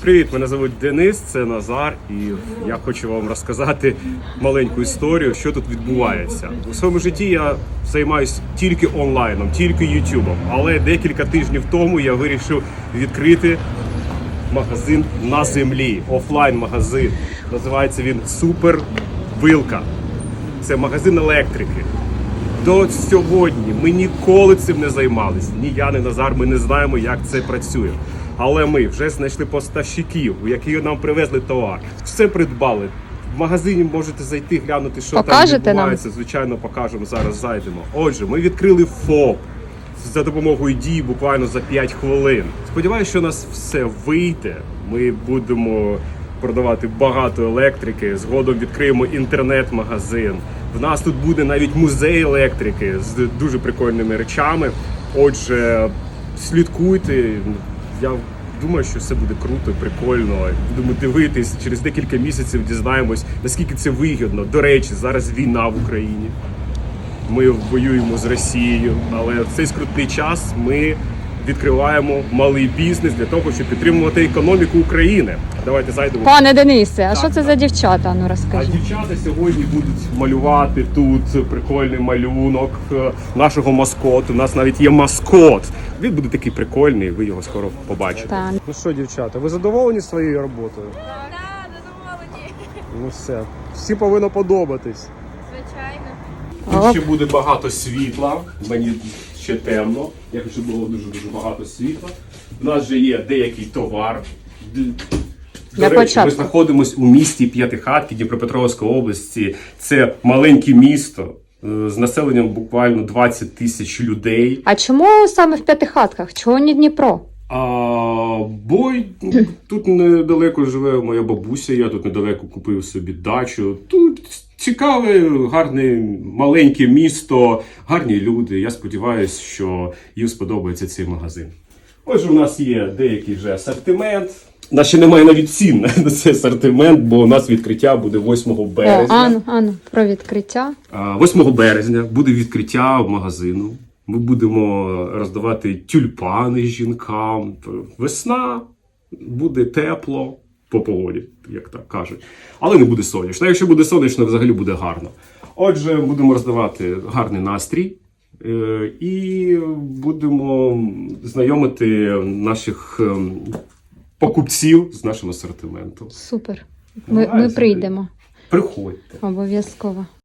Привіт, мене звуть Денис, це Назар, і я хочу вам розказати маленьку історію, що тут відбувається. У своєму житті я займаюся тільки онлайном, тільки Ютубом. Але декілька тижнів тому я вирішив відкрити магазин на землі, офлайн-магазин. Називається він Супер Вилка. Це магазин електрики. До сьогодні ми ніколи цим не займалися. Ні я, ні Назар, ми не знаємо, як це працює. Але ми вже знайшли поставщиків, які нам привезли товар. Все придбали. В магазині можете зайти, глянути, що Покажете там нам? Звичайно, покажемо зараз. Зайдемо. Отже, ми відкрили ФОП за допомогою дії буквально за 5 хвилин. Сподіваюся, що у нас все вийде. Ми будемо продавати багато електрики. Згодом відкриємо інтернет-магазин. В нас тут буде навіть музей електрики з дуже прикольними речами. Отже, слідкуйте. Я думаю, що все буде круто, прикольно. Будемо дивитись через декілька місяців. Дізнаємось, наскільки це вигідно. До речі, зараз війна в Україні. Ми воюємо з Росією, але в цей скрутний час ми відкриваємо малий бізнес для того, щоб підтримувати економіку України. Давайте зайдемо. Пане Денисе, а Так, що це так. за дівчата? Ну А дівчата сьогодні будуть малювати тут прикольний малюнок е, нашого маскоту. У нас навіть є маскот. Він буде такий прикольний, ви його скоро побачите. Так. Ну що, дівчата, ви задоволені своєю роботою? Так, задоволені. Ну все, всі повинно подобатись. Звичайно. Тут ще буде багато світла. Мені ще темно. Я хочу, було дуже дуже багато світла. У нас вже є деякий товар. До речі, ми знаходимося у місті П'ятихатки Дніпропетровської області. Це маленьке місто е, з населенням буквально 20 тисяч людей. А чому саме в п'ятихатках? Чого не Дніпро? А, бо тут недалеко живе моя бабуся, я тут недалеко купив собі дачу. Тут цікаве, гарне маленьке місто, гарні люди. Я сподіваюся, що їм сподобається цей магазин. Отже, у нас є деякий вже асортимент. У нас ще немає навіть цін на цей асортимент, бо у нас відкриття буде 8 О, березня. ану, ану, про відкриття. 8 березня буде відкриття магазину. Ми будемо роздавати тюльпани жінкам. Весна буде тепло по погоді, як так кажуть. Але не буде сонячно. Якщо буде сонячно, взагалі буде гарно. Отже, будемо роздавати гарний настрій. е, І будемо знайомити наших ем, покупців з нашим асортиментом. Супер. Ми, Давай, ми прийдемо Приходьте. обов'язково.